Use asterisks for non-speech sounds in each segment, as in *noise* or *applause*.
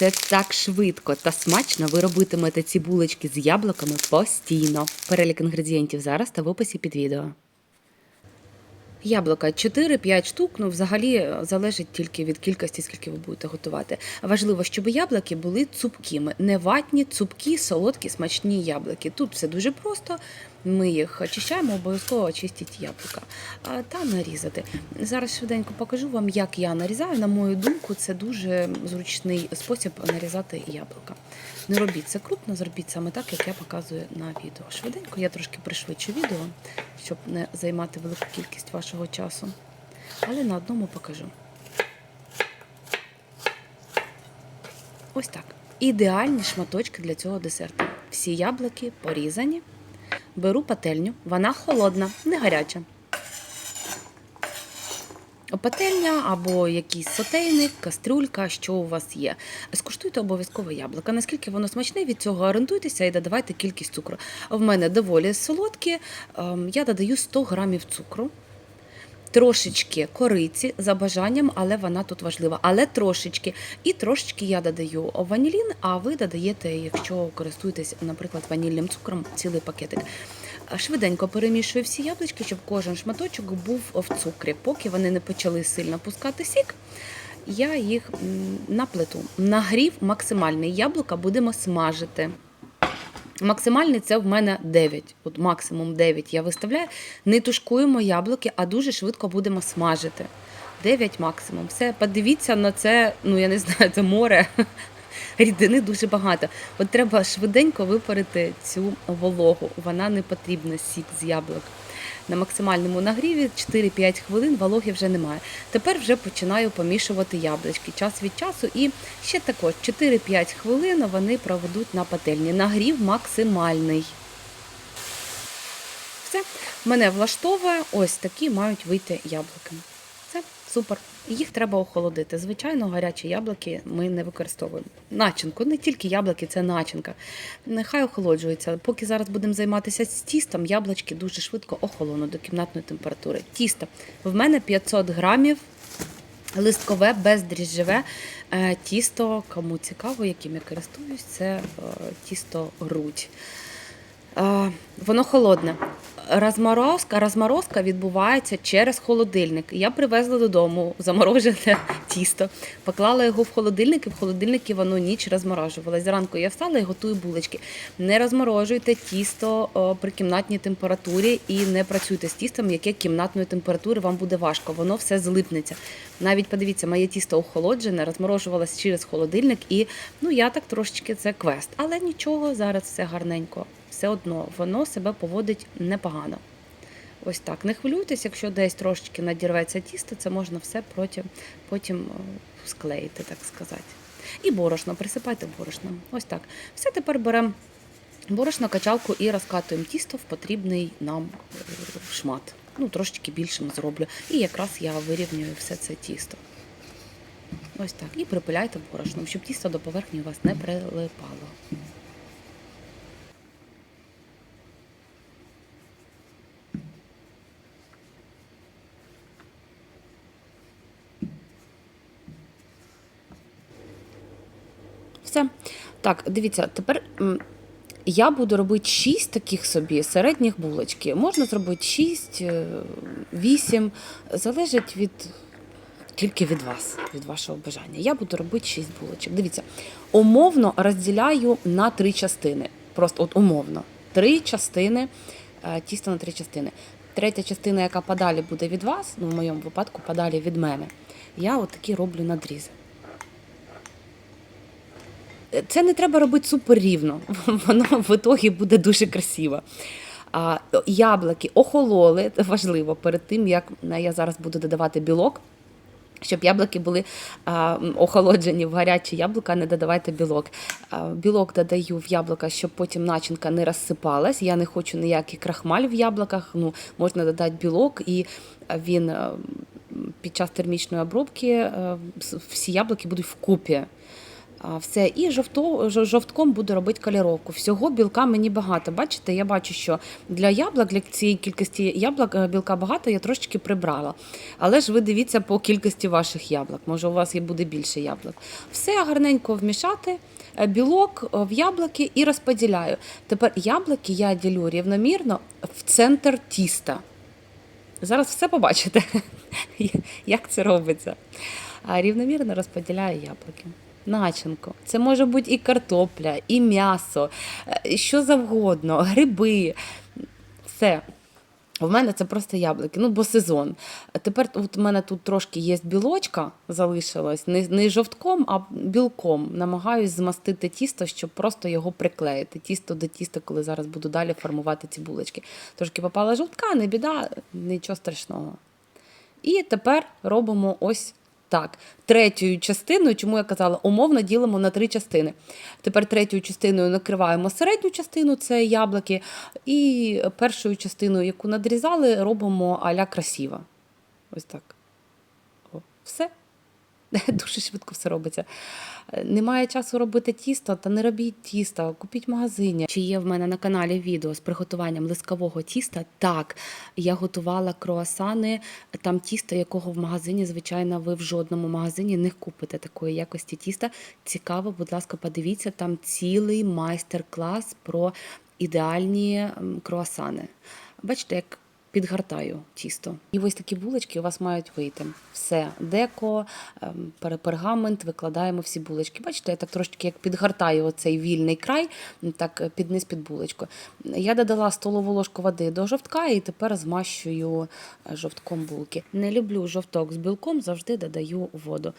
Це так швидко та смачно ви робитимете ці булочки з яблуками постійно. Перелік інгредієнтів зараз та в описі під відео. Яблука 4-5 штук, ну взагалі е, залежить тільки від кількості, скільки ви будете готувати. Важливо, щоб яблуки були цупкими, не ватні, цупкі, солодкі, смачні яблуки. Тут все дуже просто. Ми їх очищаємо, обов'язково очистіть яблука та нарізати. Зараз швиденько покажу вам, як я нарізаю. На мою думку, це дуже зручний спосіб нарізати яблука. Не робіть це крупно, зробіть саме так, як я показую на відео. Швиденько я трошки пришвидшу відео, щоб не займати велику кількість вашого часу. Але на одному покажу. Ось так. Ідеальні шматочки для цього десерту. Всі яблуки порізані. Беру пательню, вона холодна, не гаряча. Пательня або якийсь сотейник, кастрюлька, що у вас є. Скуштуйте обов'язково яблука. Наскільки воно смачне, від цього орендуйтеся і додавайте кількість цукру. В мене доволі солодкі, ем, я додаю 100 грамів цукру. Трошечки кориці за бажанням, але вона тут важлива. Але трошечки. І трошечки я додаю ванілін, а ви додаєте, якщо користуєтесь, наприклад, ванільним цукром, цілий пакетик. Швиденько перемішую всі яблучки, щоб кожен шматочок був в цукрі. Поки вони не почали сильно пускати сік, я їх на плиту. Нагрів максимальний яблука будемо смажити. Максимальний це в мене 9. От максимум 9 я виставляю. Не тушкуємо яблуки, а дуже швидко будемо смажити. 9 максимум. Все, подивіться на це, ну я не знаю, це море. *laughs* Рідини дуже багато. От треба швиденько випарити цю вологу. Вона не потрібна сік з яблук. На максимальному нагріві 4-5 хвилин вологи вже немає. Тепер вже починаю помішувати яблучки час від часу. І ще також 4-5 хвилин вони проведуть на пательні. Нагрів максимальний. Все, мене влаштовує. Ось такі мають вийти яблуки. Супер. Їх треба охолодити. Звичайно, гарячі яблуки ми не використовуємо. Начинку, не тільки яблуки, це начинка. Нехай охолоджується. Поки зараз будемо займатися з тістом, яблучки дуже швидко охолонуть до кімнатної температури. Тісто в мене 500 грамів. Листкове бездріжджеве е, тісто, кому цікаво, яким я користуюсь, це е, тісто грудь. Е, Воно холодне. Розморозка, розморозка відбувається через холодильник. Я привезла додому заморожене *laughs* тісто, поклала його в холодильник, і в холодильнику воно ніч розморожувалось. Зранку я встала і готую булочки. Не розморожуйте тісто при кімнатній температурі і не працюйте з тістом, яке кімнатної температури вам буде важко. Воно все злипнеться. Навіть подивіться, моє тісто охолоджене, розморожувалось через холодильник, і ну я так трошечки це квест. Але нічого, зараз все гарненько. Все одно воно себе поводить непогано. Ось так. Не хвилюйтесь, якщо десь трошечки надірветься тісто, це можна все потім, потім е, склеїти, так сказати. І борошно, присипайте борошном. Ось так. Все тепер беремо борошно, качалку і розкатуємо тісто в потрібний нам е, шмат. Ну, трошечки більшим зроблю. І якраз я вирівнюю все це тісто. Ось так. І припиляйте борошном, щоб тісто до поверхні у вас не прилипало. Все. Так, дивіться, тепер я буду робити 6 таких собі середніх булочки. Можна зробити 6, 8, залежить від. Тільки від вас, від вашого бажання. Я буду робити 6 булочок. Дивіться, умовно розділяю на три частини. Просто от умовно. Три частини, е, тісто на три частини. Третя частина, яка подалі буде від вас, ну в моєму випадку подалі від мене, я от такі роблю надрізи. Це не треба робити супер рівно, *laughs* воно в ітогі буде дуже красиво. А, яблуки охололи, важливо перед тим, як я зараз буду додавати білок. Щоб яблуки були а, охолоджені в гарячі яблука, не додавайте білок. А, білок додаю в яблука, щоб потім начинка не розсипалась. Я не хочу ніякий крахмаль в яблуках. Ну, можна додати білок, і він під час термічної обробки всі яблуки будуть вкупі. Все, і жовто, жовтком буду робити каліровку. Всього білка мені багато. Бачите, я бачу, що для яблук, для цієї кількості яблук е, білка багато, я трошечки прибрала. Але ж ви дивіться по кількості ваших яблук. Може, у вас і буде більше яблук. Все гарненько вмішати, е, білок е, в яблуки і розподіляю. Тепер яблуки я ділю рівномірно в центр тіста. Зараз все побачите, *laughs* як це робиться. Рівномірно розподіляю яблуки. Начинку. Це може бути і картопля, і м'ясо, е, що завгодно, гриби. Все. У мене це просто яблуки, ну бо сезон. Тепер от у мене тут трошки є білочка, залишилось, не, не жовтком, а білком. Намагаюсь змастити тісто, щоб просто його приклеїти. Тісто до тіста, коли зараз буду далі формувати ці булочки. Трошки попала жовтка, не біда, нічого страшного. І тепер робимо ось так. Третьою частиною, чому я казала, умовно ділимо на три частини. Тепер третьою частиною накриваємо середню частину, це яблуки, і першою частиною, яку надрізали, робимо аля красиво. Ось так. О, все. *laughs* Дуже швидко все робиться. Е, Немає часу робити тісто, та не робіть тісто, купіть в магазині. Чи є в мене на каналі відео з приготуванням лискового тіста? Так, я готувала круасани, там тісто, якого в магазині, звичайно, ви в жодному магазині не купите такої якості тіста. Цікаво, будь ласка, подивіться, там цілий майстер-клас про ідеальні круасани. Бачите, як підгортаю тісто. І ось такі булочки у вас мають вийти. Все, деко, ем, пергамент, викладаємо всі булочки. Бачите, я так трошки як підгортаю оцей вільний край, так е, під низ під булочку. Я додала столову ложку води до жовтка і тепер змащую е, жовтком булки. Не люблю жовток з білком, завжди додаю воду.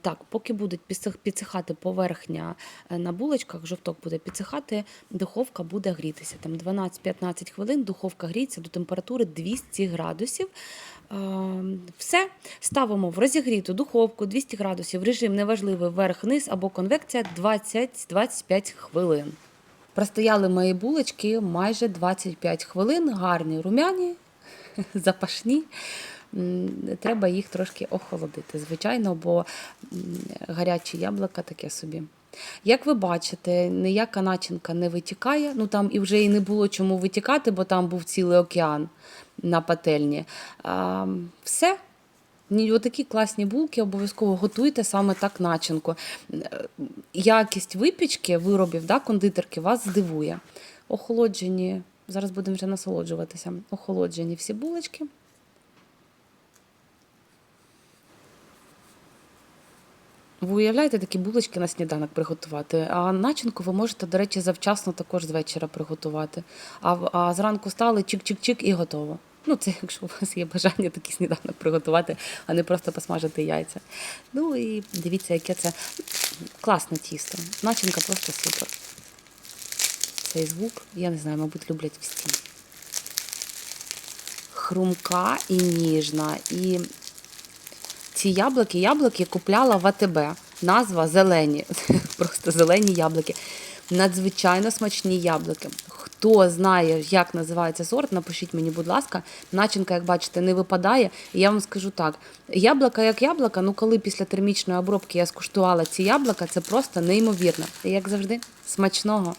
Так, поки буде підсихати поверхня е, на булочках, жовток буде підсихати, духовка буде грітися. Там 12-15 хвилин духовка гріється до температури 200 градусів. Все, ставимо в розігріту духовку 200 градусів, режим неважливий вверх-вниз або конвекція 20-25 хвилин. Простояли мої булочки майже 25 хвилин, гарні румяні, *laughs* запашні. Треба їх трошки охолодити, звичайно, бо гарячі яблука таке собі. Як ви бачите, ніяка начинка не витікає. Ну там і вже і не було чому витікати, бо там був цілий океан на пательні. А, все. Отакі класні булки обов'язково готуйте саме так начинку. Е, Якість випічки, виробів, да, кондитерки вас здивує. Охолоджені, зараз будемо вже насолоджуватися. Охолоджені всі булочки. Ви уявляєте такі булочки на сніданок приготувати? А начинку ви можете, до речі, завчасно також з вечора приготувати. А, а зранку стали чик-чик-чик і готово. Ну, це якщо у вас є бажання такий сніданок приготувати, а не просто посмажити яйця. Ну і дивіться, яке це класне тісто. Начинка просто супер. Цей звук, я не знаю, мабуть, люблять всі. Хрумка і ніжна. І ці яблуки, яблуки купляла в АТБ. Назва зелені. *laughs* Просто зелені яблуки. Надзвичайно смачні яблуки. Хто знає, як називається сорт, напишіть мені, будь ласка. Начинка, як бачите, не випадає. Я вам скажу так: яблука як яблука, ну коли після термічної обробки я скуштувала ці яблука, це просто неймовірно. І як завжди, смачного.